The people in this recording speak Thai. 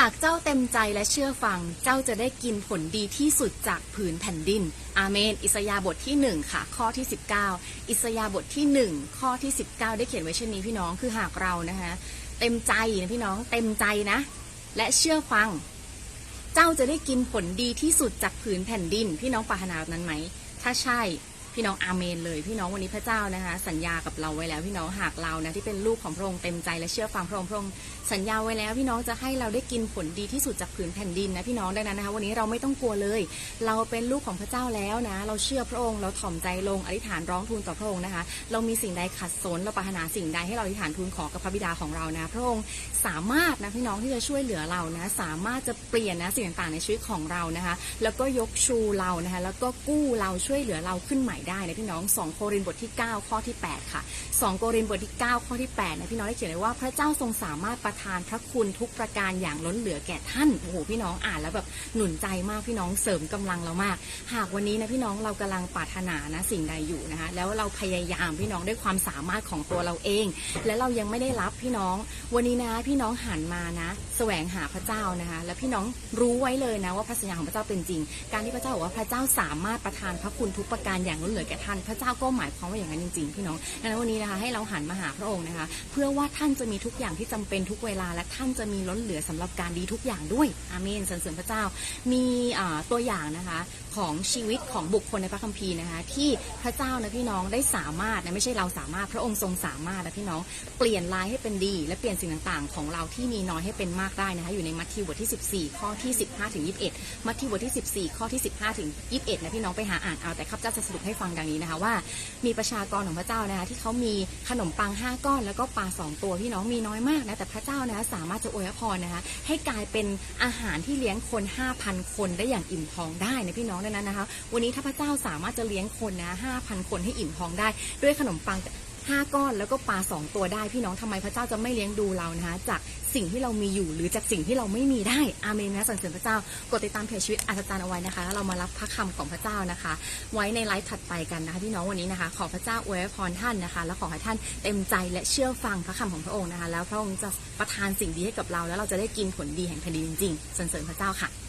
หากเจ้าเต็มใจและเชื่อฟัง เจ้าจะได้กินผลดีที่สุดจากผืนแผ่นดิน อาเมน อิสยาห์บทที่ 1 ค่ะ ข้อที่ 19 อิสยาห์บทที่ 1 ข้อที่ 19 ได้เขียนไว้เช่นนี้พี่น้องคือหากเรานะคะเต็มใจนะพี่น้องเต็มใจนะ และเชื่อฟัง เจ้าจะได้กินผลดีที่สุดจากผืนแผ่นดิน พี่น้องปรารถนาแบบนั้นไหม ถ้าใช่ พี่น้องอาเมนเลย พี่น้องวันนี้พระเจ้านะคะ สัญญากับเราไว้แล้ว พี่น้องหากเรานะที่เป็นลูกของพระองค์เต็มใจและเชื่อฟังพระองค์พระองค์สัญญาไว้แล้ว พี่น้องจะให้เราได้กินผลดีที่สุดจากผืนแผ่นดินนะพี่น้องดังนั้นนะคะวันนี้เราไม่ต้องกลัวเลย เราเป็นลูกของพระเจ้าแล้วนะ เราเชื่อพระองค์เราถ่อมใจลงอธิษฐานร้องทูลต่อพระองค์นะคะ เรามีสิ่งใดขัดสนเราปรารถนาสิ่งใดให้เราอธิษฐานทูลขอกับพระบิดาของเรานะ พระองค์สามารถนะพี่น้องที่จะช่วยเหลือเรานะ สามารถจะเปลี่ยนนะสิ่งต่างๆในชีวิตของเรานะคะ แล้วก็ยกชูเรานะคะแล้วก็กู้เราช่วยเหลือเราขึ้นใหม่ได้นะพี่น้อง 2 โครินธ์บทที่ 9 ข้อที่ 8 ค่ะ 2 โครินธ์บทที่ 9 ข้อที่8นะพี่น้องได้เขียนไว้ว่าพระเจ้าทรงสามารถประทานพระคุณทุกประการอย่างล้นเหลือแก่ท่านโอ้โหพี่น้องอ่านแล้วแบบหนุนใจมากพี่น้องเสริมกำลังเรามาก หากวันนี้นะพี่น้องเรากำลังปรารถนานะสิ่งใดอยู่นะคะแล้วเราพยายามพี่น้องด้วยความสามารถของตัวเราเอง และเรายังไม่ได้รับพี่น้อง วันนี้นะพี่น้องหันมานะแสวงหาพระเจ้านะคะ แล้วพี่น้องรู้ไว้เลยนะว่าพระสัญญาของพระเจ้าเป็นจริง การที่พระเจ้าบอกว่าพระเจ้าสามารถประทานพระคุณทุกประการอย่างล้นเหลือแก่ท่านพระเจ้าก็หมายความว่าอย่างนั้นจริงๆพี่น้องดังนั้นวันนี้นะคะให้เราหันมาหาพระองค์นะคะ เพื่อว่าท่านจะมีทุกอย่างที่จำเป็นทุกเวลา และท่านจะมีล้นเหลือสำหรับการดีทุกอย่างด้วยอาเมนสรรเสริญพระเจ้า มีตัวอย่างนะคะของชีวิตของบุคคลในพระคัมภีร์นะคะที่พระเจ้านะพี่น้องได้สามารถนะไม่ใช่เราสามารถพระองค์ทรงสามารถนะพี่น้องเปลี่ยนลายให้เป็นดี และเปลี่ยนสิ่งต่างๆ ของเราที่มีน้อยให้เป็นมากได้นะคะอยู่ในมัทธิวบทที่ 14 ข้อที่ 15ถึง21 มัทธิวบทที่ 14 ข้อที่ 15ถึง21นะพี่น้องไปหาอ่านเอาแต่ข้าพเจ้าจะสรุปให้ฟังดังนี้นะคะว่า มีประชากรของพระเจ้านะคะที่เขามีขนมปัง 5 ก้อน แล้วก็ปลา2ตัวพี่น้องมีน้อยมากนะแต่พระเจ้านะคะสามารถจะอวยพรนะคะให้กลายเป็นอาหารที่เลี้ยงคน 5,000 คนได้อย่างอิ่มท้องได้นะพี่น้องดังนั้นนะคะ วันนี้ถ้าพระเจ้าสามารถจะเลี้ยงคนนะ5,000 คนให้อิ่มท้องได้ ด้วยขนมปัง ห้าก้อนแล้วก็ปลาสองตัวได้พี่น้องทำไมพระเจ้าจะไม่เลี้ยงดูเรานะคะจากสิ่งที่เรามีอยู่หรือจากสิ่งที่เราไม่มีได้อาเมนนะสรรเสริญพระเจ้ากดติดตามเพจชีวิตอัศจรรย์เอาไว้นะคะแล้วเรามารับพระคำของพระเจ้านะคะ ไว้ในไลฟ์ถัดไปกันนะคะพี่น้องวันนี้นะคะ ขอพระเจ้าอวยพรท่านนะคะ แล้วขอให้ท่านเต็มใจและเชื่อฟังพระคำของพระองค์นะคะ แล้วพระองค์จะประทานสิ่งดีให้กับเรา แล้วเราจะได้กินผลดีแห่งแผ่นดินจริงๆสรรเสริญพระเจ้าค่ะ